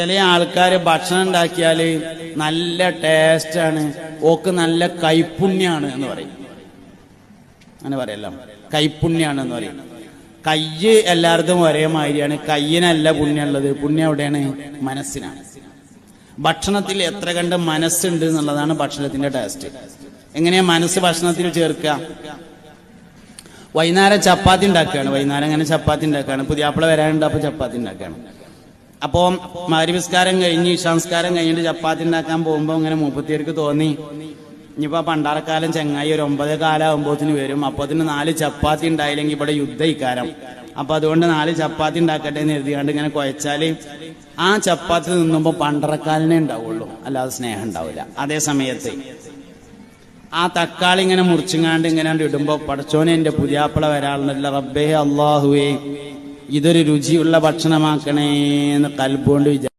ചില ആൾക്കാർ ഭക്ഷണം ഉണ്ടാക്കിയാൽ നല്ല ടേസ്റ്റാണ് ഓക്ക് നല്ല കൈപ്പുണ്യാണ് എന്ന് പറയും. അങ്ങനെ പറയല്ലോ. കൈപ്പുണ്യാണ് എന്ന് പറയും. കയ്യ് എല്ലായിടത്തും ഒരേ മാതിരിയാണ്. കയ്യിനല്ല പുണ്യമുള്ളത് പുണ്യം എവിടെയാണ്? മനസ്സിനാണ്. ഭക്ഷണത്തിൽ എത്ര കണ്ട് മനസ്സുണ്ട് എന്നുള്ളതാണ് ഭക്ഷണത്തിന്റെ ടേസ്റ്റ് എങ്ങനെയാ മനസ്സ് ഭക്ഷണത്തിൽ ചേർക്കുക വൈകുന്നേരം ചപ്പാത്തി ഉണ്ടാക്കുകയാണ്. വൈകുന്നേരം അങ്ങനെ ചപ്പാത്തി ഉണ്ടാക്കുകയാണ്? പുതിയാപ്പിള വരാനുണ്ട്? അപ്പൊ ചപ്പാത്തി ഉണ്ടാക്കുകയാണ്. അപ്പോൾ മാരിവിസ്കാരം കഴിഞ്ഞ് സംസ്കാരം കഴിഞ്ഞിട്ട് ചപ്പാത്തി ഉണ്ടാക്കാൻ പോകുമ്പോൾ ഇങ്ങനെ മുപ്പത്തിയേർക്ക് തോന്നി. ഇനിയിപ്പോ പണ്ടാറക്കാലം ചെങ്ങായി ഒരു ഒമ്പത് കാലാകുമ്പോത്തിന് വരും. അപ്പൊ അതിന് നാല് ചപ്പാത്തി ഉണ്ടായില്ലെങ്കിൽ ഇവിടെ യുദ്ധ ഇക്കാരം. അപ്പൊ അതുകൊണ്ട് നാല് ചപ്പാത്തി ഉണ്ടാക്കട്ടെ എന്ന് എഴുതിയാണ്ട് ഇങ്ങനെ കുഴച്ചാൽ ആ ചപ്പാത്തി നിന്നുമ്പോ പണ്ടറക്കാലിനെ ഉണ്ടാവുള്ളൂ. അല്ലാതെ സ്നേഹം ഉണ്ടാവില്ല. അതേ സമയത്ത് ആ തക്കാളി ഇങ്ങനെ മുറിച്ചുങ്ങാണ്ട് ഇങ്ങനെ ഇടുമ്പോ പടച്ചോനെ എന്റെ പുതിയാപ്പിള വരാളുണ്ടല്ല റബ്ബേ അള്ളാഹുവേ ഇതൊരു രുചിയുള്ള ഭക്ഷണമാക്കണേ എന്ന് കൽബുകൊണ്ട് വിചാരിച്ചു.